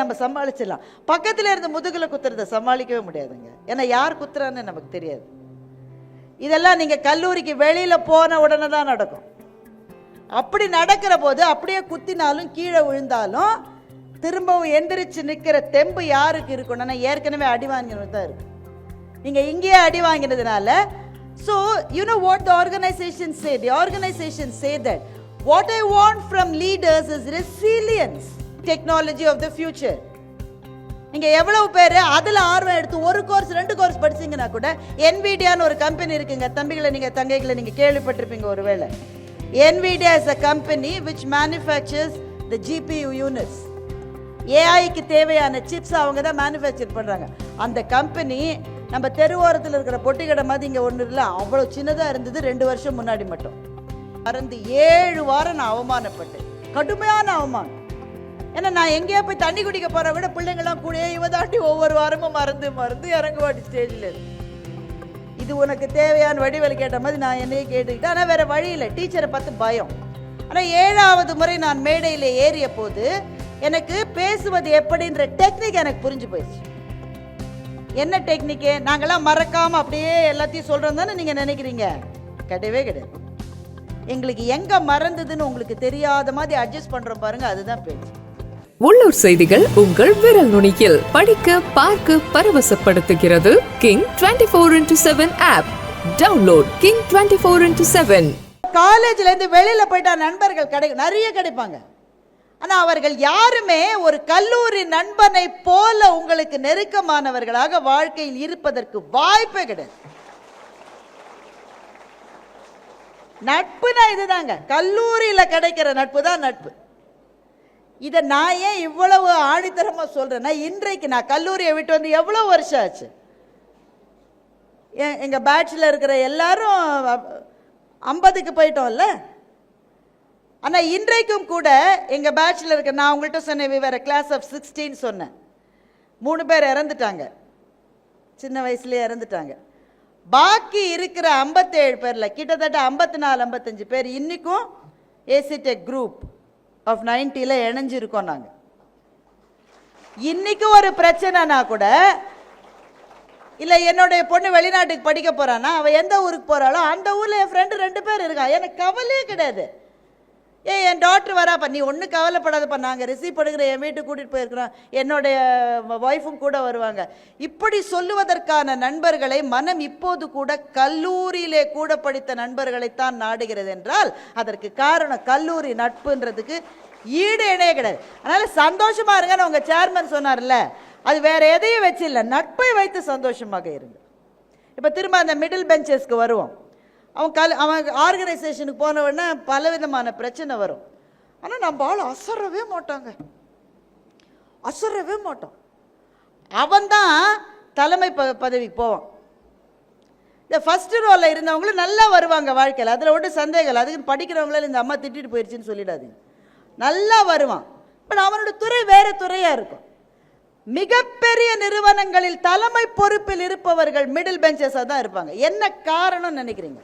நம்ம சமாளிச்சிடலாம். பக்கத்தில் இருந்து முதுகில் குத்துறதை சமாளிக்கவே முடியாதுங்க. ஏன்னா யார் குத்துறான்னு நமக்கு தெரியாது. இதெல்லாம் நீங்கள் கல்லூரிக்கு வெளியில் போன உடனே தான் நடக்கும். அப்படி நடக்கிற போது அப்படியே குத்தினாலும் கீழே விழுந்தாலும் திரும்பவும் எந்திரிச்சு நிற்கிற தெம்பு யாருக்கு இருக்கணும்னா ஏற்கனவே அடி வாங்கினது தான் இருக்கு. நீங்கள் இங்கேயே அடி வாங்கினதுனால so you know what the organisation say the organisation say that what I want from leaders is resilience technology of the future நீங்கள் எவ்வளவு பேர் அதில் ஆர்வம் எடுத்து ஒரு கோர்ஸ் ரெண்டு கோர்ஸ் படிச்சீங்கன்னா கூட என்விடியான்னு ஒரு கம்பெனி இருக்குங்க. தம்பிகளை நீங்கள் தங்கைகளை நீங்கள் கேள்விப்பட்டிருப்பீங்க ஒருவேளை. Nvidia is a company which manufactures the GPU units ஏஐக்கு தேவையான சிப்ஸ் அவங்க தான் மேனுஃபேக்சர் பண்ணுறாங்க அந்த கம்பெனி நம்ம தெருவோரத்தில் இருக்கிற பொட்டி கடை மாதிரி இங்கே ஒன்றும் இல்லை. அவ்வளோ சின்னதாக இருந்தது ரெண்டு வருஷம் முன்னாடி மட்டும். மறந்து ஏழு வாரம் நான் அவமானப்பட்டேன். கடுமையான அவமானம். ஏன்னா நான் எங்கேயோ போய் தண்ணி குடிக்க போகிற விட பிள்ளைங்களாம் கூட இவ தாண்டி ஒவ்வொரு வாரமும் மறந்து மறந்து இறங்குவாடி ஸ்டேஜில் இது உனக்கு தேவையான வடிவேல் கேட்ட மாதிரி நான் என்னையே கேட்டுக்கிட்டேன். ஆனால் வேறு வழி இல்லை. டீச்சரை பார்த்து பயம். ஆனால் ஏழாவது முறை நான் மேடையில் ஏறிய போது எனக்கு பேசுவது எப்படின்ற டெக்னிக் எனக்கு புரிஞ்சு போயிடுச்சு. என்ன டெக்னிக்கு நாங்களாம் மறக்காம அப்படியே எல்லாத்தையும் சொல்கிறோம் தானே நீங்கள் நினைக்கிறீங்க? கிடையவே கிடையாது. எங்களுக்கு எங்கே மறந்ததுன்னு உங்களுக்கு தெரியாத மாதிரி அட்ஜஸ்ட் பண்ணுறோம் பாருங்கள் அதுதான் பேச்சு. உள்ளூர் செய்திகள் உங்கள் விரல் நுனியில். படிக்க பார்க்க பரவசப்படுத்துகிறது King twenty four into seven app download King twenty four into seven காலேஜ்ல இருந்து வெளியில போயிட்டா நண்பர்கள் கிடை நிறைய கிடைப்பாங்க. ஆனா அவர்கள் யாருமே ஒரு கல்லூரி நண்பனை போல உங்களுக்கு நெருக்கமானவர்களாக வாழ்க்கையில் இருப்பதற்கு வாய்ப்பே கிடையாது. நட்புனா இதுதாங்க. கல்லூரியில கிடைக்கிற நட்பு தான் நட்பு. இதை நான் ஏன் இவ்வளவு ஆணித்தரமாக சொல்கிறேன்னா இன்றைக்கு நான் கல்லூரியை விட்டு வந்து எவ்வளோ வருஷம் ஆச்சு? எ- எங்கள் பேட்ச்ல இருக்கிற எல்லாரும் ஐம்பதுக்கு போயிட்டோம்ல? ஆனால் இன்றைக்கும் கூட எங்கள் பேட்சில் இருக்க நான் உங்கள்கிட்ட சொன்னேன் வேறு கிளாஸ் ஆஃப் சிக்ஸ்டீன் சொன்னேன். மூணு பேர் இறந்துட்டாங்க. சின்ன வயசுலேயே இறந்துட்டாங்க. பாக்கி இருக்கிற ஐம்பத்தேழு பேரில் கிட்டத்தட்ட ஐம்பத்தி நாலு ஐம்பத்தஞ்சு பேர் இன்றைக்கும் ஏசிடெக் குரூப் ஆஃப் நைன்ட்டியில் இணைஞ்சிருக்கோம் நாங்கள் இன்னைக்கு ஒரு பிரச்சனைனா கூட இல்லை என்னுடைய பொண்ணு வெளிநாட்டுக்கு படிக்க போகிறான்னா அவள் எந்த ஊருக்கு போகிறாளோ அந்த ஊரில் என் ஃப்ரெண்டு ரெண்டு பேர் இருக்கான் எனக்கு கவலையே கிடையாது. ஏ என் டாக்டர் வராப்பா. நீ ஒன்றும் கவலைப்படாதப்பா. நாங்கள் ரிசீவ் பண்ணுகிற என் வீட்டுக்கு கூட்டிகிட்டு போயிருக்கிறோம். என்னுடைய ஒய்ஃபும் கூட வருவாங்க. இப்படி சொல்லுவதற்கான நண்பர்களை மனம் இப்போது கூட கல்லூரியிலே கூட படித்த நண்பர்களைத்தான் நாடுகிறது என்றால் அதற்கு காரணம் கல்லூரி நட்புன்றதுக்கு ஈடு இணைய கிடையாது. அதனால் சந்தோஷமாக இருங்கன்னு உங்கள் சேர்மன் சொன்னார்ல. அது வேற எதையும் வச்சு இல்லை நட்பை வைத்து சந்தோஷமாக இருங்க. இப்போ திரும்ப அந்த மிடில் பெஞ்சஸ்க்கு வருவோம். அவன் கல் அவன் ஆர்கனைசேஷனுக்கு போனவுடனே பலவிதமான பிரச்சனை வரும். ஆனால் நம்ம ஆள் அசரவே மாட்டாங்க. அசரவே மாட்டோம் அவன்தான் தலைமை ப பதவிக்கு போவான். இந்த ஃபஸ்ட்டு ரோலில் இருந்தவங்களும் நல்லா வருவாங்க வாழ்க்கையில். அதில் ஒன்றும் சந்தேகம் இல்லை. அதுக்கு படிக்கிறவங்களால இந்த அம்மா திட்டிட்டு போயிடுச்சுன்னு சொல்லிடாதீங்க. நல்லா வருவான். பட் அவனோட துறை வேறு துறையாக இருக்கும். மிகப்பெரிய நிறுவனங்களில் தலைமை பொறுப்பில் இருப்பவர்கள் மிடில் பெஞ்சஸாக தான் இருப்பாங்க. என்ன காரணம்னு நினைக்கிறீங்க?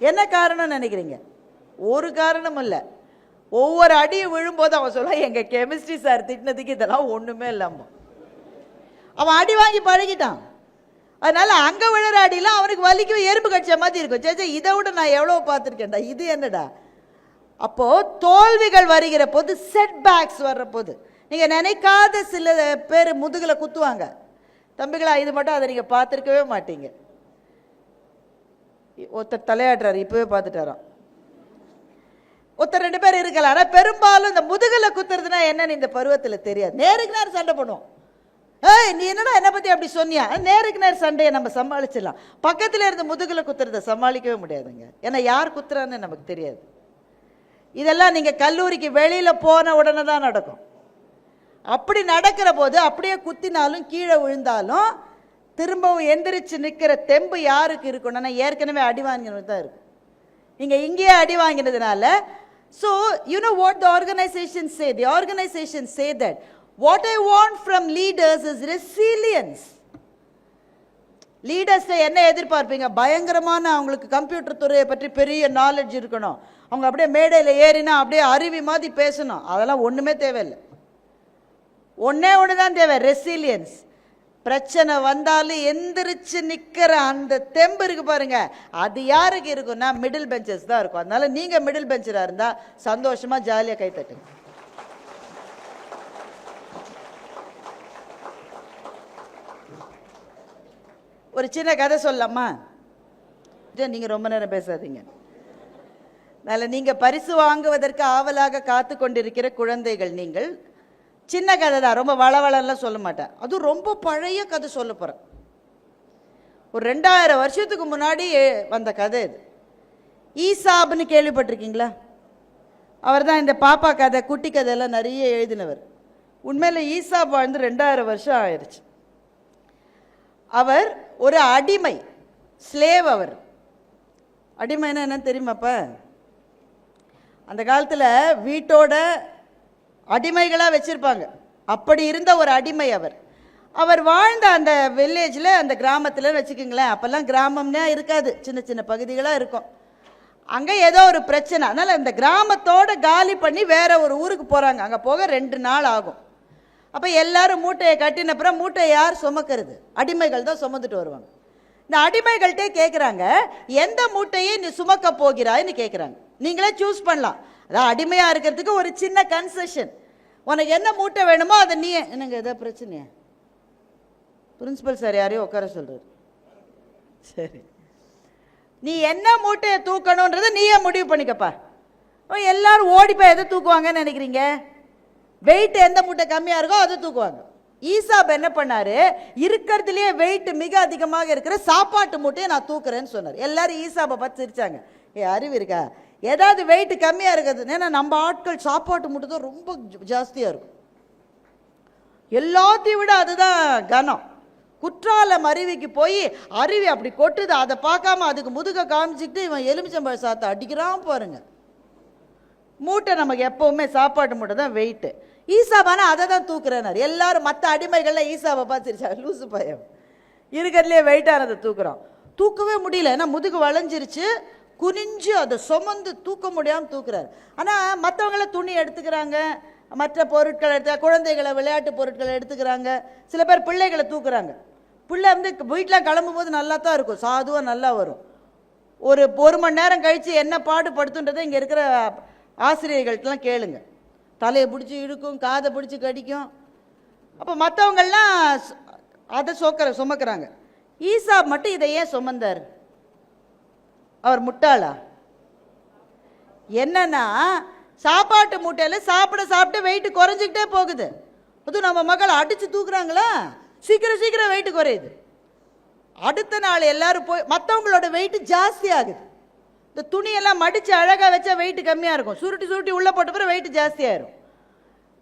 என்ன காரணம் நினைக்கிறீங்க? ஒரு காரணம் இல்லை. ஒவ்வொரு அடியும் விழும்போது அவன் சொல்ல எங்கள் கெமிஸ்ட்ரி சார் திட்டினதுக்கு இதெல்லாம் ஒன்றுமே இல்லாமல் அவன் அடி வாங்கி பழகிட்டான். அதனால் அங்கே விழுற அடியில அவனுக்கு வலிக்கும் எறும்பு கடிச்ச மாதிரி இருக்கும். சேச்சே இதை விட நான் எவ்வளோ பார்த்துருக்கேன்டா இது என்னடா? அப்போது தோல்விகள் வருகிற போது செட் பேக்ஸ் வர்ற போது நீங்கள் நினைக்காத சில பேர் முதுகில் குத்துவாங்க. தம்பிகளா இது மட்டும் அதை நீங்கள் பார்த்துருக்கவே மாட்டீங்க. ஒருத்தர் தலையாடுறாரு இப்பவே பார்த்துட்டாராம். ஒருத்தர் ரெண்டு பேர் இருக்கலாம் ஆனால் பெரும்பாலும் இந்த முதுகில் குத்துறதுனா என்னன்னு இந்த பருவத்தில் தெரியாது. நேருக்கு நேரம் சண்டை பண்ணுவோம். ஏய் நீ என்னடா என்னை பற்றி அப்படி சொன்னியா? நேருக்கு நேர் சண்டையை நம்ம சமாளிச்சிடலாம். பக்கத்தில் இருந்து முதுகில் குத்துறத சமாளிக்கவே முடியாதுங்க. ஏன்னா யார் குத்துறான்னு நமக்கு தெரியாது. இதெல்லாம் நீங்கள் கல்லூரிக்கு வெளியில் போன உடனே தான் நடக்கும். அப்படி நடக்கிற போது அப்படியே குத்தினாலும் கீழே விழுந்தாலும் திரும்பவும் எந்திரிச்சு நிற்கிற தெம்பு யாருக்கு இருக்கணும்னா ஏற்கனவே அடி வாங்கினது தான் இருக்குது நீங்கள் இங்கேயே அடி வாங்கினதுனால so you know what the organisation say the organisation say that what I want from leaders is resilience லீடர்ஸை என்ன எதிர்பார்ப்பீங்க? பயங்கரமான அவங்களுக்கு கம்ப்யூட்டர் துறையை பற்றி பெரிய நாலேஜ் இருக்கணும். அவங்க அப்படியே மேடையில் ஏறினா அப்படியே அருவி மாதிரி பேசணும். அதெல்லாம் ஒன்றுமே தேவையில்லை. ஒன்றே ஒன்று தான் தேவை. ரெசிலியன்ஸ் பிரச்சனை வந்தாலும் எந்திரிச்சு நிற்கிற அந்த தெம்பு இருக்கு பாருங்க. அது யாருக்கு இருக்கும்னா மிடில் பெஞ்சஸ் தான் இருக்கும். அதனால நீங்க மிடில் பெஞ்சராக இருந்தா சந்தோஷமா ஜாலியாக கை தட்டுங்க ஒரு சின்ன கதை சொல்லலாமா? இது நீங்க ரொம்ப நேரம் பேசாதீங்க. அதில் நீங்கள் பரிசு வாங்குவதற்கு ஆவலாக காத்து கொண்டிருக்கிற குழந்தைகள் நீங்கள் சின்ன கதை தான் ரொம்ப வளவளலாம் சொல்ல மாட்டேன். அதுவும் ரொம்ப பழைய கதை சொல்ல போகிறேன் ஒரு ரெண்டாயிரம் வருஷத்துக்கு முன்னாடி வந்த கதை இது. ஈசாப்னு கேள்விப்பட்டிருக்கீங்களா? அவர் தான் இந்த பாப்பா கதை குட்டி கதையெல்லாம் நிறைய எழுதினவர். உண்மையில் ஈசாப் வாழ்ந்து ரெண்டாயிரம் வருஷம் ஆயிடுச்சு அவர் ஒரு அடிமை ஸ்லேவ் அவர். அடிமைன்னா என்னன்னு தெரியுமாப்பா? அந்த காலத்தில் வீட்டோட அடிமைகளாக வச்சுருப்பாங்க. அப்படி இருந்த ஒரு அடிமை அவர். அவர் வாழ்ந்த அந்த வில்லேஜில் அந்த கிராமத்தில் வச்சுக்கோங்களேன் அப்போல்லாம் கிராமம்னே இருக்காது. சின்ன சின்ன பகுதிகளாக இருக்கும். அங்கே ஏதோ ஒரு பிரச்சனை. அதனால் அந்த கிராமத்தோட காலி பண்ணி வேற ஒரு ஊருக்கு போகிறாங்க அங்கே போக ரெண்டு நாள் ஆகும். அப்போ எல்லாரும் மூட்டையை கட்டின அப்புறம் மூட்டையை யார் சுமக்கிறது? அடிமைகள் தான் சுமந்துட்டு வருவாங்க. இந்த அடிமைகள்கிட்டே கேட்குறாங்க எந்த மூட்டையை நீ சுமக்க போகிறாய்ன்னு கேட்குறாங்க நீங்களே சூஸ் பண்ணலாம். அதான் அடிமையாக இருக்கிறதுக்கு ஒரு சின்ன கன்செஷன் உனக்கு என்ன மூட்டை வேணுமோ அதை நீ என்னங்க எதோ பிரச்சனையா? பிரின்சிபல் சார் யாரையும் உட்கார சொல்கிறார் சரி. நீ என்ன மூட்டையை தூக்கணுன்றதை நீயே முடிவு பண்ணிக்கப்பா. எல்லாரும் ஓடிப்பா எதை தூக்குவாங்கன்னு நினைக்கிறீங்க? வெயிட் எந்த மூட்டை கம்மியாக இருக்கோ அதை தூக்குவாங்க. ஈசாப் என்ன பண்ணார்? இருக்கிறதுலையே வெயிட் மிக அதிகமாக இருக்கிற சாப்பாட்டு மூட்டையை நான் தூக்குறேன்னு சொன்னார். எல்லாரும் ஈசாப்பை பார்த்து சிரித்தாங்க ஏ அறிவு இருக்கா? ஏதாவது வெயிட் கம்மியாக இருக்கிறது. ஏன்னா நம்ம ஆட்கள் சாப்பாட்டு மூட்டை தான் ரொம்ப ஜாஸ்தியாக இருக்கும். எல்லாத்தையும் விட அதுதான் கனம். குற்றாலம் அருவிக்கு போய் அருவி அப்படி கொட்டுது. அதை பார்க்காம அதுக்கு முதுக காமிச்சிக்கிட்டு இவன் எலுமிச்சம்பழ சாத்தை அடிக்கிறான் பாருங்க. மூட்டை நமக்கு எப்பவுமே சாப்பாட்டு மூட்டை தான் வெயிட்டு ஈசாபானா அதை தான் தூக்குறேனார். எல்லாரும் மற்ற அடிமைகள்லாம் ஈசாவை பார்த்துருச்சாங்க லூசு பயம். இருக்கிறதுலே வெயிட்டானதை தூக்குறோம் தூக்கவே முடியல. ஏன்னா முதுகு வளைஞ்சிருச்சு. குனிஞ்சு அதை சுமந்து தூக்க முடியாமல் தூக்குறாரு. ஆனால் மற்றவங்கள துணி எடுத்துக்கிறாங்க மற்ற பொருட்கள் எடுத்து குழந்தைகளை விளையாட்டு பொருட்களை எடுத்துக்கிறாங்க சில பேர் பிள்ளைகளை தூக்குறாங்க. பிள்ளை வந்து வீட்டில் கிளம்பும்போது நல்லா தான் இருக்கும் சாதுவாக நல்லா வரும். ஒரு ஒரு மணி நேரம் கழித்து என்ன பாடுபடுத்துன்றதை இங்கே இருக்கிற ஆசிரியர்கள்ட்டெலாம் கேளுங்க. தலையை பிடிச்சி இழுக்கும் காதை பிடிச்சி கடிக்கும். அப்போ மற்றவங்கள்லாம் அதை சொக்கிற சுமக்கிறாங்க. ஈசா மட்டும் இதை ஏன் சுமந்தார்? அவர் முட்டாளா? என்னன்னா சாப்பாட்டு மூட்டையில் சாப்பிட சாப்பிட்டு வெயிட் குறைஞ்சிக்கிட்டே போகுது. அதுவும் நம்ம மக்களை அடித்து தூக்குறாங்களா? சீக்கிரம் சீக்கிரம் வெயிட் குறையுது. அடுத்த நாள் எல்லாரும் போய் மற்றவங்களோட வெயிட் ஜாஸ்தி ஆகுது. இந்த துணியெல்லாம் மடித்து அழகாக வச்சா வெயிட் கம்மியாக இருக்கும். சுருட்டி சுருட்டி உள்ளே போட்ட பிறகு வெயிட் ஜாஸ்தியாயிரும்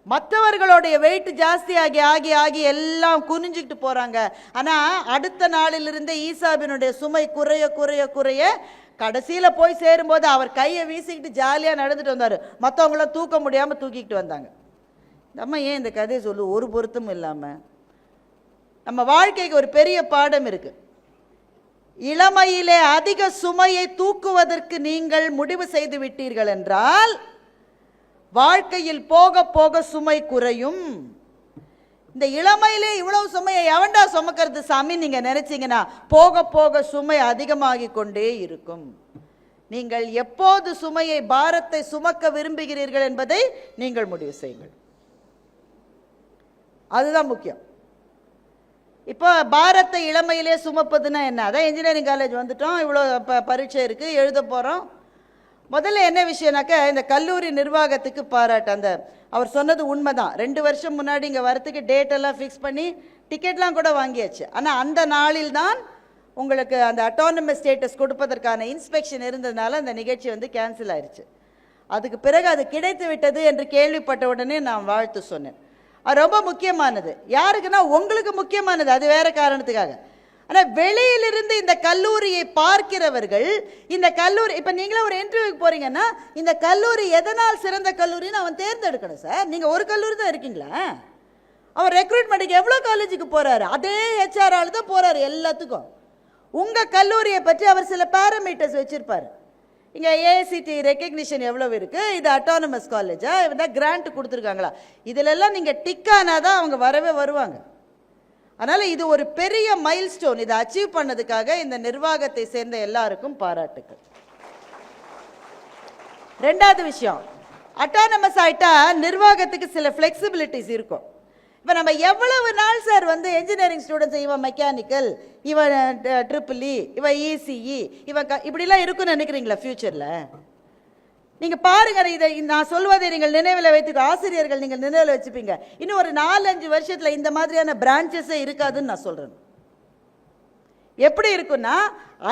மற்றவர்களுடைய வெயிட் ஜாஸ்தி ஆகி ஆகி ஆகி எல்லாம் குனிஞ்சுக்கிட்டு போகிறாங்க ஆனால் அடுத்த நாளிலிருந்தே ஈசாபினுடைய சுமை குறைய குறைய குறைய கடைசியில் போய் சேரும்போது அவர் கையை வீசிக்கிட்டு ஜாலியாக நடந்துட்டு வந்தார். மற்றவங்களாம் தூக்க முடியாமல் தூக்கிக்கிட்டு வந்தாங்க. இந்த அம்மா ஏன் இந்த கதையை சொல்லு? ஒரு பொருத்தமும் இல்லாமல் நம்ம வாழ்க்கைக்கு ஒரு பெரிய பாடம் இருக்குது இளமையிலே அதிக சுமையை தூக்குவதற்கு நீங்கள் முடிவு செய்து விட்டீர்கள் என்றால் வாழ்க்கையில் போக போக சுமை குறையும். இந்த இளமையிலே இவ்வளவு சுமையை எவன்டா சுமக்கிறது சாமி? நீங்கள் நினச்சிங்கன்னா போக போக சுமை அதிகமாகி கொண்டே இருக்கும். நீங்கள் எப்போது சுமையை பாரத்தை சுமக்க விரும்புகிறீர்கள் என்பதை நீங்கள் முடிவு செய்யுங்கள். அதுதான் முக்கியம். இப்போ பாரத்தை இளமையிலே சுமப்பதுன்னா என்ன? அதான் இன்ஜினியரிங் காலேஜ் வந்துட்டோம். இவ்வளோ ப பரீட்சை இருக்குது எழுத போகிறோம் முதல்ல என்ன விஷயம்னாக்க இந்த கல்லூரி நிர்வாகத்துக்கு பாராட்டு. அந்த அவர் சொன்னது உண்மை தான் ரெண்டு வருஷம் முன்னாடி இங்கே வரத்துக்கு டேட்டெல்லாம் ஃபிக்ஸ் பண்ணி டிக்கெட்லாம் கூட வாங்கியாச்சு. ஆனால் அந்த நாளில் தான் உங்களுக்கு அந்த அட்டானமஸ் ஸ்டேட்டஸ் கொடுப்பதற்கான இன்ஸ்பெக்ஷன் இருந்ததுனால அந்த நிகழ்ச்சி வந்து கேன்சல் ஆயிடுச்சு அதுக்கு பிறகு அது கிடைத்து விட்டது என்று கேள்விப்பட்ட உடனே நான் வாழ்த்து சொன்னேன். அது ரொம்ப முக்கியமானது. யாருக்குன்னா உங்களுக்கு முக்கியமானது. அது வேறு காரணத்துக்காக. ஆனால் வெளியிலிருந்து இந்த கல்லூரியை பார்க்கிறவர்கள் இந்த கல்லூரி இப்போ நீங்களே ஒரு இன்டர்வியூக்கு போகிறீங்கன்னா இந்த கல்லூரி எதனால் சிறந்த கல்லூரின்னு அவன் தேர்ந்தெடுக்கணும் சார். நீங்கள் ஒரு கல்லூரி தான் இருக்கீங்களா? அவர் ரெக்ரூட்மெண்ட்டுக்கு எவ்வளோ காலேஜுக்கு போகிறாரு அதே ஹெச்ஆர் ஆள் தான் போகிறாரு எல்லாத்துக்கும். உங்கள் கல்லூரியை பற்றி அவர் சில பேராமீட்டர்ஸ் வச்சுருப்பார். இங்கே ஏஐசிடி ரெக்கக்னிஷன் எவ்வளோ இருக்குது இது அட்டானமஸ் காலேஜா இவன் கிராண்ட் கொடுத்துருக்காங்களா? இதிலெல்லாம் நீங்கள் டிக்கானா தான் அவங்க வரவே வருவாங்க. அதனால் இது ஒரு பெரிய மைல்ஸ்டோன் இதை அச்சீவ் பண்ணதுக்காக இந்த நிர்வாகத்தை சேர்ந்த எல்லாருக்கும் பாராட்டுக்கள். ரெண்டாவது விஷயம் அட்டானமஸ் ஆகிட்டா நிர்வாகத்துக்கு சில ஃப்ளெக்சிபிலிட்டிஸ் இருக்கும். இப்போ நம்ம எவ்வளவு நாள் சார் வந்து இன்ஜினியரிங் ஸ்டூடெண்ட்ஸ் இவன் மெக்கானிக்கல் இவன் ட்ரிபிள் இ e, இவன் இசிஇ இவன் க இப்படிலாம் இருக்குன்னு நினைக்கிறீங்களா ஃப்யூச்சரில் நீங்கள் பாருங்கள் இதை நான் சொல்வதை நீங்கள் நினைவில் வைத்துக்க ஆசிரியர்கள் நீங்கள் நினைவில் வச்சுப்பீங்க. இன்னும் ஒரு நாலஞ்சு வருஷத்தில் இந்த மாதிரியான பிரான்ச்சஸே இருக்காதுன்னு நான் சொல்கிறேன் எப்படி இருக்குன்னா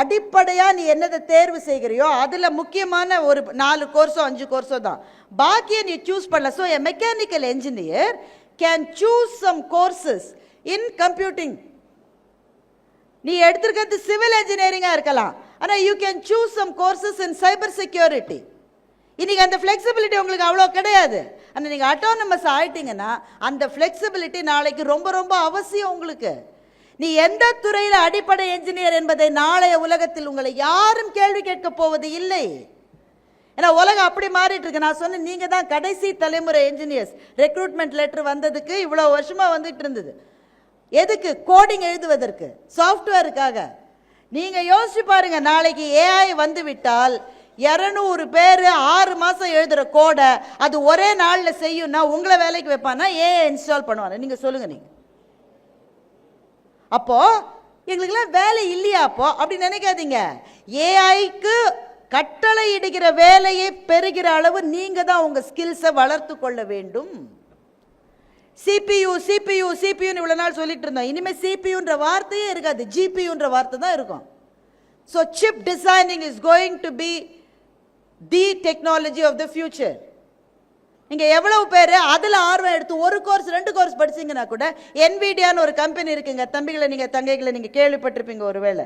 அடிப்படையாக நீ என்னதை தேர்வு செய்கிறியோ அதில் முக்கியமான ஒரு நாலு கோர்ஸோ அஞ்சு கோர்ஸோ தான். பாக்கியை நீ சூஸ் பண்ணல. So a mechanical engineer can choose some courses in computing நீ எடுத்திருக்கிறது சிவில் இன்ஜினியரிங்காக இருக்கலாம். ஆனால் you can choose some courses in cyber security இன்றைக்கி அந்த ஃப்ளெக்சிபிலிட்டி உங்களுக்கு அவ்வளோ கிடையாது. ஆனால் நீங்கள் அட்டோனமஸ் ஆயிட்டீங்கன்னா அந்த ஃப்ளெக்சிபிலிட்டி நாளைக்கு ரொம்ப ரொம்ப அவசியம் உங்களுக்கு. நீ எந்த துறையில் அடிப்படை என்ஜினியர் என்பதை நாளைய உலகத்தில் உங்களை யாரும் கேள்வி கேட்க போவது இல்லை. ஏன்னா உலகம் அப்படி மாறிட்டு இருக்கு. நான் சொன்னேன் நீங்கள் தான் கடைசி தலைமுறை என்ஜினியர்ஸ் ரெக்ரூட்மெண்ட் லெட்டர் வந்ததுக்கு இவ்வளோ வருஷமாக வந்துட்டு இருந்தது. எதுக்கு? கோடிங் எழுதுவதற்கு சாஃப்ட்வேருக்காக நீங்கள் யோசிச்சு பாருங்கள் நாளைக்கு ஏஐ வந்து விட்டால் இரநூறு பேர் ஆறு மாதம் எழுதுகிற கோடை அது ஒரே நாளில் செய்யும்னா உங்களை வேலைக்கு வைப்பானா? ஏஐ இன்ஸ்டால் பண்ணுவாங்க நீங்கள் சொல்லுங்கள் நீங்கள் அப்போது எங்களுக்கெல்லாம் வேலை இல்லையா அப்போ? அப்படி நினைக்காதீங்க. ஏஐக்கு கட்டளை இடுகிற வேலையை பெறுகிற அளவு நீங்கள் தான் உங்கள் ஸ்கில்ஸை வளர்த்து கொள்ள வேண்டும். சிபியு சிபியு சிபியுன்னு இவ்வளோ நாள் சொல்லிட்டு இருந்தோம். இனிமேல் சிபியுன்ற வார்த்தையே இருக்காது. ஜிபியுன்ற வார்த்தை தான் இருக்கும். So chip designing is going to be the technology of the future இங்கே எவ்வளவு பேர் அதில் ஆர்வம் எடுத்து ஒரு கோர்ஸ் ரெண்டு கோர்ஸ் படிச்சீங்கன்னா கூட என்விடியான்னு ஒரு கம்பெனி இருக்குங்க. தம்பிகளை நீங்கள் தங்கைகளை நீங்கள் கேள்விப்பட்டிருப்பீங்க ஒருவேளை.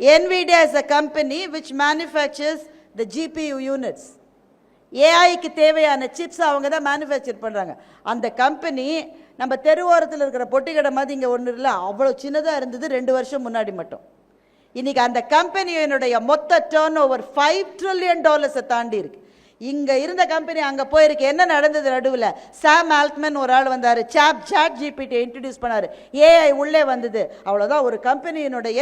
Nvidia is a company which manufactures the GPU units ஏஐக்கு தேவையான சிப்ஸ் அவங்க தான் மேனுஃபேக்சர் பண்ணுறாங்க அந்த கம்பெனி நம்ம தெருவோரத்தில் இருக்கிற பொட்டி கடை மாதிரி இங்கே ஒன்று இல்லை. அவ்வளோ சின்னதாக இருந்தது ரெண்டு வருஷம் முன்னாடி மட்டும். இன்னைக்கு அந்த கம்பெனியினுடைய மொத்த டேர்ன் ஓவர் ஃபைவ் ட்ரில்லியன் டாலர்ஸை தாண்டி இருக்கு. இங்கே இருந்த கம்பெனி அங்கே போயிருக்கு. என்ன நடந்தது நடுவில்? சாம் ஆல்ட்மன் ஒரு ஆள் வந்தார். சாப் சாட் ஜிபிடி இன்ட்ரடியூஸ் பண்ணார் ஏஐ உள்ளே வந்தது. அவ்வளோதான் ஒரு கம்பெனியினுடைய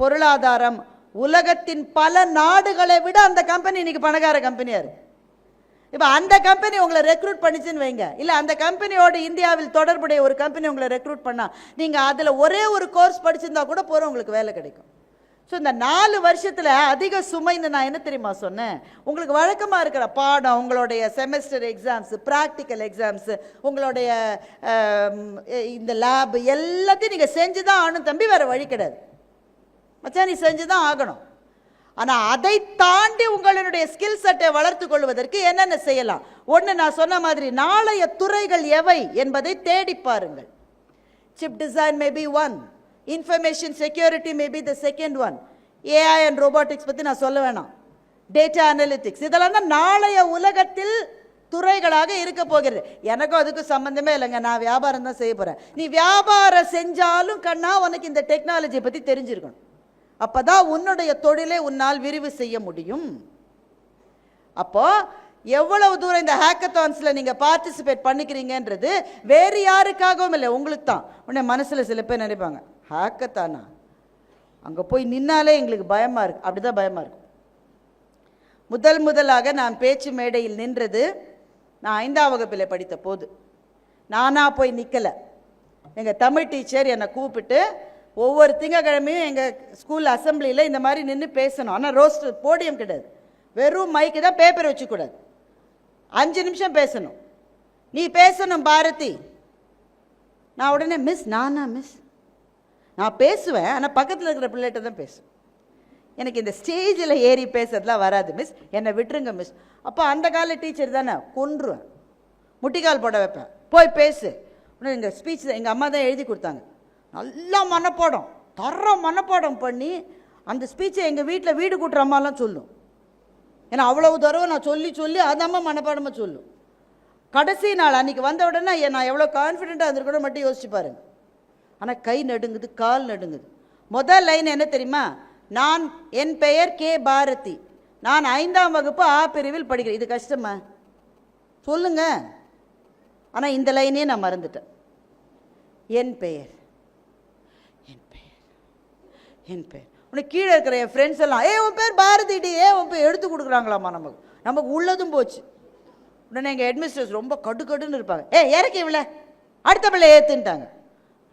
பொருளாதாரம் உலகத்தின் பல நாடுகளை விட அந்த கம்பெனி இன்றைக்கி பணக்கார கம்பெனியாக இருக்கு. இப்போ அந்த கம்பெனி உங்களை ரெக்ரூட் பண்ணிச்சுன்னு வைங்க. இல்லை அந்த கம்பெனியோட இந்தியாவில் தொடர்புடைய ஒரு கம்பெனி உங்களை ரெக்ரூட் பண்ணால் நீங்கள் அதில் ஒரே ஒரு கோர்ஸ் படிச்சிருந்தா கூட போகிற உங்களுக்கு வேலை கிடைக்கும். ஸோ இந்த நாலு வருஷத்தில் அதிக சுமைன்னு நான் என்ன தெரியுமா சொன்னேன்? உங்களுக்கு வழக்கமாக இருக்கிற பாடம் உங்களுடைய செமஸ்டர் எக்ஸாம்ஸு ப்ராக்டிக்கல் எக்ஸாம்ஸு உங்களுடைய இந்த லேப் எல்லாத்தையும் நீங்கள் செஞ்சு தான் ஆகணும் தம்பி வேறு வழி கிடையாது. மச்சா நீ செஞ்சு தான் ஆகணும். ஆனால் அதை தாண்டி உங்களுடைய ஸ்கில் செட்டை வளர்த்து கொள்வதற்கு என்னென்ன செய்யலாம்? ஒன்று நான் சொன்ன மாதிரி நாளைய துறைகள் எவை என்பதை தேடி பாருங்கள். Chip design may be one information security may be the second one AI and robotics பற்றி நான் சொல்ல வேணாம். டேட்டா அனலிட்டிக்ஸ் இதெல்லாம் தான் நாளைய உலகத்தில் துறைகளாக இருக்க போகிறது. எனக்கும் அதுக்கும் சம்மந்தமே இல்லைங்க. நான் வியாபாரம் தான் செய்ய போகிறேன் நீ வியாபாரம் செஞ்சாலும் கண்ணா உனக்கு இந்த டெக்னாலஜியை பற்றி தெரிஞ்சிருக்கணும். அப்போ தான் உன்னுடைய தொழிலை உன்னால் விரிவு செய்ய முடியும். அப்போ எவ்வளவு தூரம் இந்த ஹேக்கத்தான்ஸில் நீங்கள் பார்ட்டிசிபேட் பண்ணிக்கிறீங்கன்றது வேறு யாருக்காகவும் இல்லை. உங்களுக்கு தான் உன்னை மனசில் சில பேர் நினைப்பாங்க. ஹேக்கத்தானா? அங்கே போய் நின்னாலே எங்களுக்கு பயமாக இருக்கு. அப்படி தான் பயமாக இருக்கும். முதல் முதலாக நான் பேச்சு மேடையில் நின்றது நான் ஐந்தாம் வகுப்பில் படித்த போது. நானாக போய் நிற்கலை எங்கள் தமிழ் டீச்சர் என்னை கூப்பிட்டு ஒவ்வொரு திங்கக்கிழமையும் எங்கள் ஸ்கூல் அசம்பிளியில் இந்த மாதிரி நின்று பேசணும். ஆனால் ரோஸ்ட் போடியம் கிடையாது. வெறும் மைக்கு தான் பேப்பர் வச்சுக்கூடாது. அஞ்சு நிமிஷம் பேசணும். நீ பேசணும் பாரதி. நான் உடனே மிஸ் நானா மிஸ்? நான் பேசுவேன் ஆனால் பக்கத்தில் இருக்கிற பிள்ளைகிட்ட தான் பேசுவேன். எனக்கு இந்த ஸ்டேஜில் ஏறி பேசுறதுலாம் வராது மிஸ் என்னை விட்டுருங்க மிஸ் அப்போ அந்த கால டீச்சர் தானே? கொன்றுவேன். முட்டிக்கால் போட வைப்பேன். போய் பேசு. இன்னும் எங்கள் ஸ்பீச் எங்கள் அம்மா தான் எழுதி கொடுத்தாங்க. நல்லா மனப்பாடம். தர மனப்பாடம் பண்ணி அந்த ஸ்பீச்சை எங்கள் வீட்டில் வீடு கூட்டுற அம்மாலாம் சொல்லும். ஏன்னா அவ்வளவு தடவை நான் சொல்லி சொல்லி அதாம அம்மா மனப்பாடமாக சொல்லும். கடைசி நாள் அன்றைக்கி வந்த உடனே நான் எவ்வளோ கான்ஃபிடெண்ட்டாக இருந்திருக்கணும் மட்டும் யோசிச்சு பாருங்க. ஆனால் கை நடுங்குது கால் நடுங்குது. முதல் லைன் என்ன தெரியுமா? நான் என் பெயர் கே பாரதி. நான் ஐந்தாம் வகுப்பு ஆ பிரிவில் படிக்கிறேன். இது கஷ்டமா? சொல்லுங்க. ஆனால் இந்த லைனே நான் மறந்துட்டேன். என் பெயர். என் பெயர். என் பெயர். உனக்கு கீழே இருக்கிற என் ஃப்ரெண்ட்ஸ் எல்லாம் ஏ உன் பேர் பாரதிடி. ஏ உன் பேர் எடுத்து கொடுக்குறாங்களாம்மா நமக்கு. நமக்கு உள்ளதும் போச்சு. உடனே எங்கள் ஹெட்மிஸ்டர்ஸ் ரொம்ப கடுக்கடுன்னு இருப்பாங்க. ஏ இறக்கி இவ்வளோ அடுத்த பிள்ளை ஏற்றுன்ட்டாங்க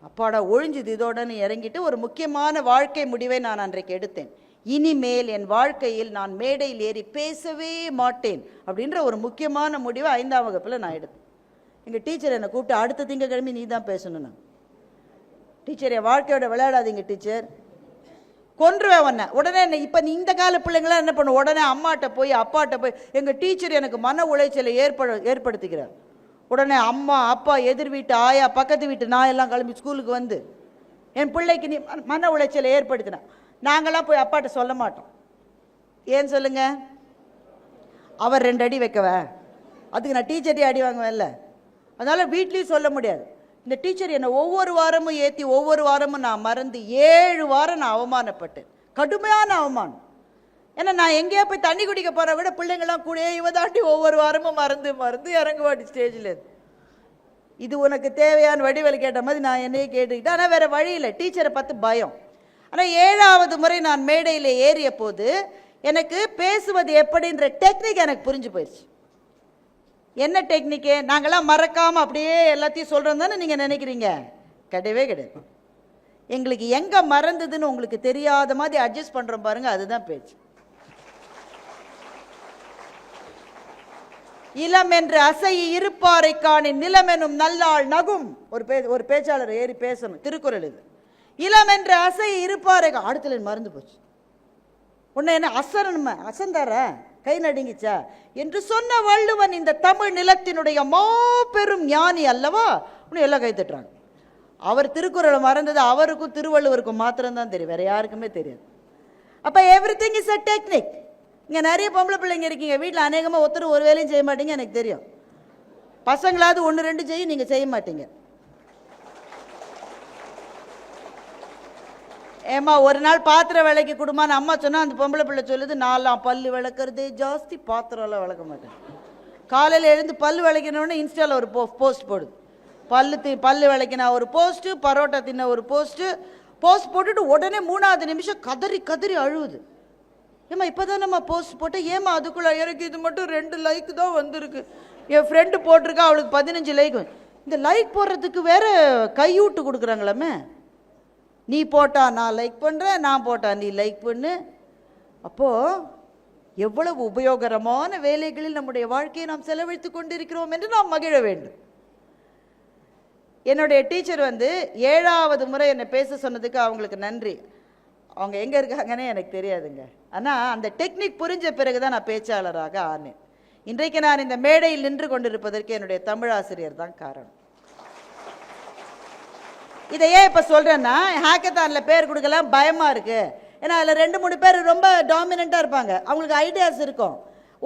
அப்பாடா ஒழிஞ்சுது இதோடன்னு இறங்கிட்டு ஒரு முக்கியமான வாழ்க்கை முடிவை நான் அன்றைக்கு எடுத்தேன். இனிமேல் என் வாழ்க்கையில் நான் மேடையில் ஏறி பேசவே மாட்டேன் அப்படின்ற ஒரு முக்கியமான முடிவை ஐந்தாம் வகுப்பில் நான் எடுத்தேன். எங்கள் டீச்சர் என்னை கூப்பிட்டு அடுத்த திங்கக்கிழமை நீ தான் பேசணும் நான் டீச்சர் என் வாழ்க்கையோட விளையாடாதீங்க டீச்சர். கொன்றுவேன் உன்னை. உடனே என்ன இப்போ நீ இந்த கால பிள்ளைங்களாம் என்ன பண்ணும்? உடனே அம்மாட்ட போய் அப்பாட்ட போய் எங்கள் டீச்சர் எனக்கு மன உளைச்சலை ஏற்பட ஏற்படுத்திக்கிறார் உடனே அம்மா அப்பா எதிர் வீட்டு ஆயா பக்கத்து வீட்டு நான் எல்லாம் கிளம்பி ஸ்கூலுக்கு வந்து என் பிள்ளைக்கு நீ மன- மன உளைச்சலை ஏற்படுத்தினா நாங்களாம் போய் அப்பாட்ட சொல்ல மாட்டோம். ஏன் சொல்லுங்க? அவர் ரெண்டு அடி வைக்கவ? அதுக்கு நான் டீச்சர்டே அடி வாங்குவேன்ல. அதனால் வீட்லேயும் சொல்ல முடியாது. இந்த டீச்சர் என்னை ஒவ்வொரு வாரமும் ஏற்றி ஒவ்வொரு வாரமும் நான் மறந்து ஏழு வாரம் நான் அவமானப்பட்டேன். கடுமையான அவமானம். ஏன்னா நான் எங்கேயா போய் தண்ணி குடிக்க போகிற விட பிள்ளைங்களாம் கூட இவ தாண்டி ஒவ்வொரு வாரமும் மறந்து மறந்து இறங்குவாடி ஸ்டேஜில் இது உனக்கு தேவையான வடிவேல் கேட்ட மாதிரி நான் என்னையே கேட்டுக்கிட்டேன் ஆனால் வேறு வழி இல்லை. டீச்சரை பார்த்து பயம். ஆனால் ஏழாவது முறை நான் மேடையில் ஏறிய போது எனக்கு பேசுவது எப்படின்ற டெக்னிக் எனக்கு புரிஞ்சு போயிடுச்சு என்ன டெக்னிக்கு நாங்களாம் மறக்காமல் அப்படியே எல்லாத்தையும் சொல்கிறோம் தானே நீங்கள் நினைக்கிறீங்க? கிடையவே கிடையாது. எங்களுக்கு எங்கே மறந்ததுன்னு உங்களுக்கு தெரியாத மாதிரி அட்ஜஸ்ட் பண்ணுறோம் பாருங்கள் அதுதான் பேச்சு. இளம் என்று அசை இருப்பாரை காணின் நிலம் எனும் நல்லாள் நகும். ஒரு பே ஒரு பேச்சாளர் ஏறி பேசணும். திருக்குறள் இது. இளம் என்று அசை இருப்பாரை அடுத்தல மறந்து போச்சு. உன்னை என்ன அசரணுமா? அசந்தார? கை நடுங்கிச்சா? என்று சொன்ன வள்ளுவன் இந்த தமிழ் நிலத்தினுடைய மாபெரும் ஞானி அல்லவா? உன்னை எல்லாம் கை தட்டுறாங்க. அவர் திருக்குறளை மறந்தது அவருக்கும் திருவள்ளுவருக்கும் மாத்திரம்தான் தெரியும். வேற யாருக்குமே தெரியாது. அப்போ everything is a technique இங்கே நிறைய பொம்பளை பிள்ளைங்க இருக்கீங்க. வீட்டில் அநேகமாக ஒருத்தர் ஒரு வேலையும் செய்ய மாட்டீங்க எனக்கு தெரியும். பசங்களாவது ஒன்று ரெண்டு செய்யும் நீங்கள் செய்ய மாட்டீங்க. ஏம்மா ஒரு நாள் பாத்திரம் விளக்கி கொடுமான்னு அம்மா சொன்னால் அந்த பொம்பளை பிள்ளை சொல்லுது நாலாம் பல்லு விளக்குறதே ஜாஸ்தி பாத்திரம்லாம் விளக்க மாட்டேன். காலையில் எழுந்து பல்லு விளக்கினோடனே இன்ஸ்டாவில் ஒரு போ போஸ்ட் போடுது. பல்லு தி பல் விளக்கினா ஒரு போஸ்ட்டு பரோட்டா தின்ன ஒரு போஸ்ட்டு போஸ்ட் போட்டுட்டு உடனே மூணாவது நிமிஷம் கதறி கதறி அழுவுது. ஏம்மா இப்போ தான் நம்ம போஸ்ட் போட்டு ஏம்மா அதுக்குள்ளே எனக்கு இது மட்டும் ரெண்டு லைக் தான் வந்திருக்கு. என் ஃப்ரெண்டு போட்டிருக்கா அவளுக்கு பதினஞ்சு லைக் இந்த லைக் போடுறதுக்கு வேற கையூட்டு கொடுக்குறாங்களாமே. நீ போட்டா நான் லைக் பண்ணுறேன் நான் போட்டா நீ லைக் பண்ணு. அப்போது எவ்வளவு உபயோகரமான வேலைகளில் நம்முடைய வாழ்க்கையை நாம் செலவழித்து கொண்டிருக்கிறோம் என்று நாம் மகிழ வேண்டும். என்னுடைய டீச்சர் வந்து ஏழாவது முறை என்னை பேச சொன்னதுக்கு அவங்களுக்கு நன்றி. அவங்க எங்கே இருக்காங்கன்னே எனக்கு தெரியாதுங்க. ஆனால் அந்த டெக்னிக் புரிஞ்ச பிறகு தான் நான் பேச்சாளராக ஆனேன். இன்றைக்கு நான் இந்த மேடையில் நின்று கொண்டிருப்பதற்கு என்னுடைய தமிழாசிரியர் தான் காரணம். இதை ஏன் இப்போ சொல்கிறேன்னா ஹேக்கத்தானில் பேர் கொடுக்கலாம் பயமாக இருக்குது ஏன்னா அதில் ரெண்டு மூணு பேர் ரொம்ப டாமினண்ட்டாக இருப்பாங்க. அவங்களுக்கு ஐடியாஸ் இருக்கும்.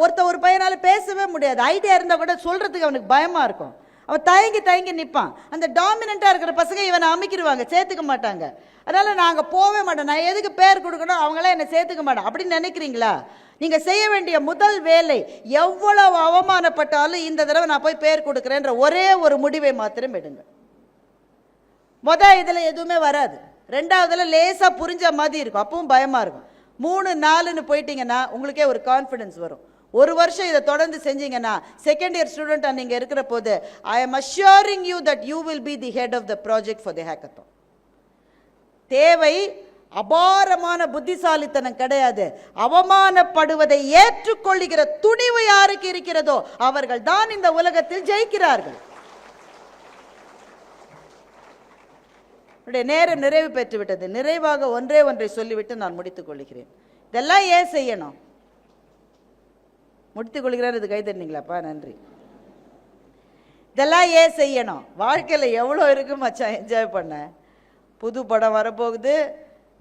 ஒருத்த ஒரு பையனால் பேசவே முடியாது. ஐடியா இருந்தால் கூட சொல்கிறதுக்கு அவனுக்கு பயமாக இருக்கும். அவன் தயங்கி தயங்கி நிற்பான் அந்த டாமினண்ட்டாக இருக்கிற பசங்க இவனை அமைக்கிடுவாங்க சேர்த்துக்க மாட்டாங்க. அதனால் நாங்கள் போகவே மாட்டோம் நான் எதுக்கு பேர் கொடுக்கணும்? அவங்களாம் என்னை சேர்த்துக்க மாட்டோம் அப்படின்னு நினைக்கிறீங்களா? நீங்கள் செய்ய வேண்டிய முதல் வேலை எவ்வளவு அவமானப்பட்டாலும் இந்த தடவை நான் போய் பேர் கொடுக்குறேன்ற ஒரே ஒரு முடிவை மாத்திரம் எடுங்க. மொதல் இதில் எதுவுமே வராது. ரெண்டாவதுல லேசாக புரிஞ்ச மாதிரி இருக்கும். அப்பவும் பயமாக இருக்கும். மூணு நாலுன்னு போயிட்டீங்கன்னா உங்களுக்கே ஒரு கான்ஃபிடென்ஸ் வரும். ஒரு வருஷம் இதை தொடர்ந்து செஞ்சீங்கன்னா செகண்ட் இயர் ஸ்டூடெண்ட்டாக நீங்கள் இருக்கிற போது I am assuring you that you will be the head of the project for the hackathon தேவை அபாரமான புத்திசாலித்தனம் கிடையாது. அவமானப்படுவதை ஏற்றுக்கொள்ளுகிற துணிவு யாருக்கு இருக்கிறதோ அவர்கள் தான் இந்த உலகத்தில் ஜெயிக்கிறார்கள். நேரம் நிறைவு பெற்றுவிட்டது. நிறைவாக ஒன்றே ஒன்றை சொல்லிவிட்டு நான் முடித்துக் கொள்கிறேன். இதெல்லாம் ஏன் செய்யணும்? முடித்து கொள்கிறார் இது கை தண்ணீங்களாப்பா நன்றி. இதெல்லாம் ஏன் செய்யணும்? வாழ்க்கையில் எவ்வளோ இருக்கு மச்சான்? என்ஜாய் பண்ண. புது படம் வரப்போகுது.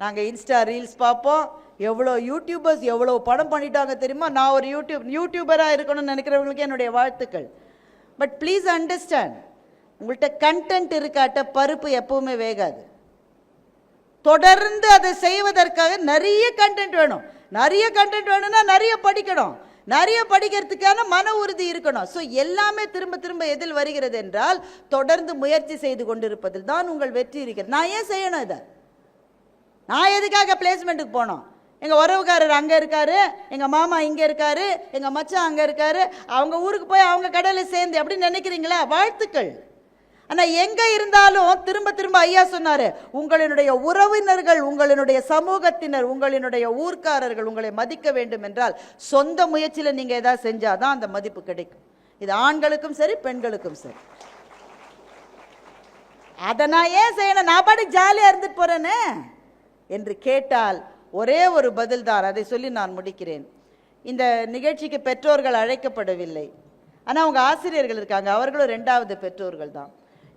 நாங்கள் இன்ஸ்டா ரீல்ஸ் பார்ப்போம். எவ்வளோ யூடியூபர்ஸ் எவ்வளோ படம் பண்ணிட்டாங்க தெரியுமா? நான் ஒரு யூடியூப் யூடியூபராக இருக்கணும்னு நினைக்கிறவங்களுக்கு என்னுடைய வாழ்த்துக்கள். பட் ப்ளீஸ் அண்டர்ஸ்டாண்ட் உங்கள்கிட்ட கண்டென்ட் இருக்காட்ட பருப்பு எப்பவுமே வேகாது. தொடர்ந்து அதை செய்வதற்காக நிறைய கண்டென்ட் வேணும். நிறைய கண்டென்ட் வேணும்னா நிறைய படிக்கணும். நிறைய படிக்கிறதுக்கான மன உறுதி இருக்கணும். ஸோ எல்லாமே திரும்ப திரும்ப எதில் வருகிறது என்றால் தொடர்ந்து முயற்சி செய்து கொண்டிருப்பதில் தான் உங்கள் வெற்றி இருக்கிறது. நான் ஏன் செய்யணும் இதை? நான் எதுக்காக பிளேஸ்மெண்ட்டுக்கு போனோம்? எங்கள் உறவுக்காரர் அங்கே இருக்காரு எங்கள் மாமா இங்கே இருக்காரு எங்கள் மச்சான் அங்கே இருக்காரு அவங்க ஊருக்கு போய் அவங்க கடையில் சேர்ந்து அப்படின்னு நினைக்கிறீங்களா? வாழ்த்துக்கள். ஆனால் எங்கே இருந்தாலும் திரும்ப திரும்ப ஐயா சொன்னார் உங்களினுடைய உறவினர்கள் உங்களினுடைய சமூகத்தினர் உங்களினுடைய ஊர்க்காரர்கள் உங்களை மதிக்க வேண்டும் என்றால் சொந்த முயற்சியில் நீங்கள் எதாவது செஞ்சாதான் அந்த மதிப்பு கிடைக்கும். இது ஆண்களுக்கும் சரி பெண்களுக்கும் சரி. அதை நான் ஏன் செய்யணும்? நான் பாட்டு ஜாலியாக இருந்துட்டு போகிறேனே என்று கேட்டால் ஒரே ஒரு பதில் தான் அதை சொல்லி நான் முடிக்கிறேன். இந்த நிகழ்ச்சிக்கு பெற்றோர்கள் அழைக்கப்படவில்லை. ஆனால் அவங்க ஆசிரியர்கள் இருக்காங்க அவர்களும் ரெண்டாவது பெற்றோர்கள் தான்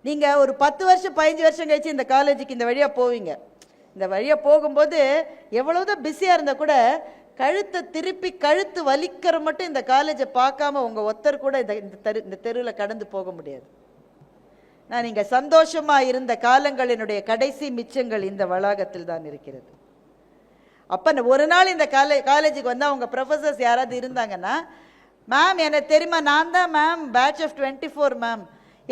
நீங்கள் ஒரு பத்து வருஷம் பதினஞ்சு வருஷம் கழிச்சு இந்த காலேஜுக்கு இந்த வழியாக போவீங்க. இந்த வழியாக போகும்போது எவ்வளவுதான் பிஸியாக இருந்தால் கூட கழுத்தை திருப்பி கழுத்து வலிக்கிற மட்டும் இந்த காலேஜை பார்க்காம உங்கள் ஒருத்தர் கூட இந்த இந்த தெரு இந்த தெருவில் கடந்து போக முடியாது. நான் நீங்கள் சந்தோஷமாக இருந்த காலங்களினுடைய கடைசி மிச்சங்கள் இந்த வளாகத்தில் தான் இருக்கிறது. அப்போ நான் ஒரு நாள் இந்த காலே காலேஜுக்கு வந்து அவங்க ப்ரொஃபசர்ஸ் யாராவது இருந்தாங்கன்னா மேம் எனக்கு தெரியுமா? நான் தான் ma'am batch of twenty four ma'am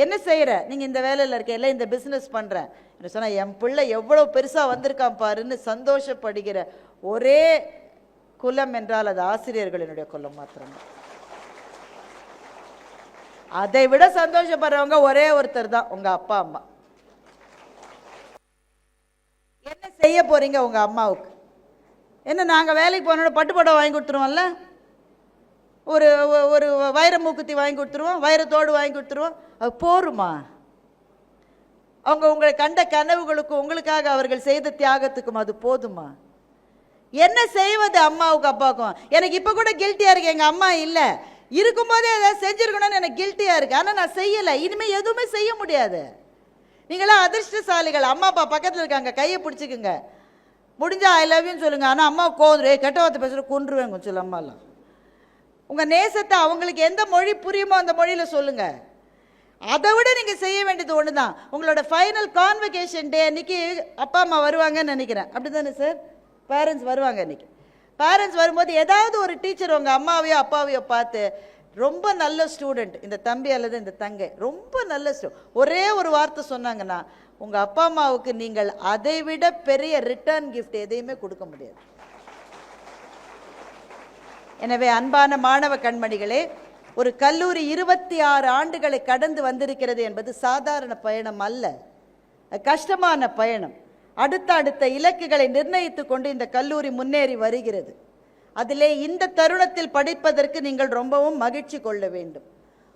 என்ன செய்கிற நீங்கள் இந்த வேலையில் இருக்க இல்லை இந்த பிஸ்னஸ் பண்ணுறேன் என்ன சொன்னால் என் பிள்ளை எவ்வளோ பெருசாக வந்திருக்கான் பாருன்னு சந்தோஷப்படுகிற ஒரே குலம் என்றால் அது ஆசிரியர்களினுடைய குலம் மாத்திரம்தான். அதை விட சந்தோஷப்படுறவங்க ஒரே ஒருத்தர் தான் உங்கள் அப்பா அம்மா. என்ன செய்ய போகிறீங்க உங்கள் அம்மாவுக்கு? என்ன நாங்கள் வேலைக்கு போனோட பட்டுப்படம் வாங்கி கொடுத்துருவோம்ல? ஒரு ஒரு வைர மூக்குத்தி வாங்கி கொடுத்துருவோம் வைரத்தோடு வாங்கி கொடுத்துருவோம். அது போருமா? அவங்க உங்களை கண்ட கனவுகளுக்கும் உங்களுக்காக அவர்கள் செய்த தியாகத்துக்கும் அது போதுமா? என்ன செய்வது அம்மாவுக்கு அப்பாவுக்கும்? எனக்கு இப்போ கூட கில்ட்டியாக இருக்கு எங்கள் அம்மா இல்லை. இருக்கும்போதே ஏதாவது செஞ்சுருக்கணும்னு எனக்கு கில்ட்டியாக இருக்குது ஆனால் நான் செய்யலை. இனிமேல் எதுவுமே செய்ய முடியாது. நீங்களாம் அதிர்ஷ்டசாலிகள். அம்மா அப்பா பக்கத்தில் இருக்காங்க. கையை பிடிச்சிக்குங்க. முடிஞ்சா ஐ லவ்யூன்னு சொல்லுங்கள் ஆனால் அம்மா கோந்துரு கெட்ட வார்த்தை பேசுகிற கொன்றுவேங்க சொல்லு அம்மாலாம். உங்கள் நேசத்தை அவங்களுக்கு எந்த மொழி புரியுமோ அந்த மொழியில் சொல்லுங்கள் அதை விட நீங்கள் செய்ய வேண்டியது ஒன்று தான் உங்களோட ஃபைனல் கான்வெகேஷன் டே அன்னைக்கு அப்பா அம்மா வருவாங்கன்னு நினைக்கிறேன். அப்படி தானே சார் பேரண்ட்ஸ் வருவாங்க அன்னைக்கு. பேரண்ட்ஸ் வரும்போது ஏதாவது ஒரு டீச்சர் உங்கள் அம்மாவையோ அப்பாவையோ பார்த்து ரொம்ப நல்ல ஸ்டூடெண்ட் இந்த தம்பி அல்லது இந்த தங்கை. ரொம்ப நல்ல ஸ்டூ ஒரே ஒரு வார்த்தை சொன்னாங்கன்னா உங்கள் அப்பா அம்மாவுக்கு நீங்கள் அதை விட பெரிய ரிட்டர்ன் கிஃப்ட் எதையுமே கொடுக்க முடியாது. எனவே அன்பான மாணவ கண்மணிகளே ஒரு கல்லூரி இருபத்தி ஆறு ஆண்டுகளை கடந்து வந்திருக்கிறது என்பது சாதாரண பயணம் அல்ல. கஷ்டமான பயணம். அடுத்த அடுத்த இலக்குகளை நிர்ணயித்து கொண்டு இந்த கல்லூரி முன்னேறி வருகிறது. அதிலே இந்த தருணத்தில் படிப்பதற்கு நீங்கள் ரொம்பவும் மகிழ்ச்சி கொள்ள வேண்டும்.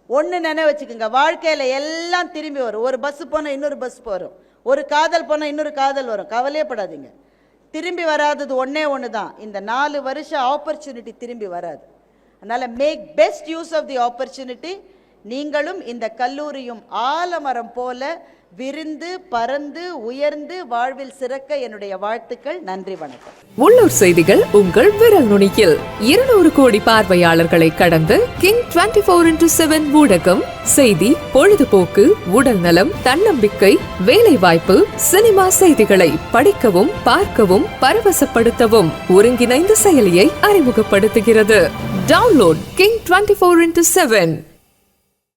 ஒன்று நினைவு வச்சுக்கோங்க வாழ்க்கையில் எல்லாம் திரும்பி வரும். ஒரு பஸ் போனால் இன்னொரு பஸ் வரும் ஒரு காதல் போனால் இன்னொரு காதல் வரும். கவலையப்படாதீங்க. திரும்பி வராதது ஒன்றே ஒன்று தான் இந்த நாலு வருஷம் ஆப்பர்ச்சுனிட்டி திரும்பி வராது. அதனால் make best use of the opportunity நீங்களும் இந்த கல்லூரியும் ஆலமரம் போல விருந்து பறந்து உயர்ந்து வாழ்வில் சிறக்க என்னுடைய வாழ்த்துக்கள். நன்றி வணக்கம். உள்ளூர் செய்திகள் உங்கள் விரல் நுனியில். இருநூறு கோடி பார்வையாளர்களை கடந்து King twenty four into seven ஊடகம் செய்தி பொழுதுபோக்கு உடல் நலம் தன்னம்பிக்கை வேலை வாய்ப்பு சினிமா செய்திகளை படிக்கவும் பார்க்கவும் பரவசப்படுத்தவும் ஒருங்கிணைந்த செயலியை அறிமுகப்படுத்துகிறது. Download King twenty four into seven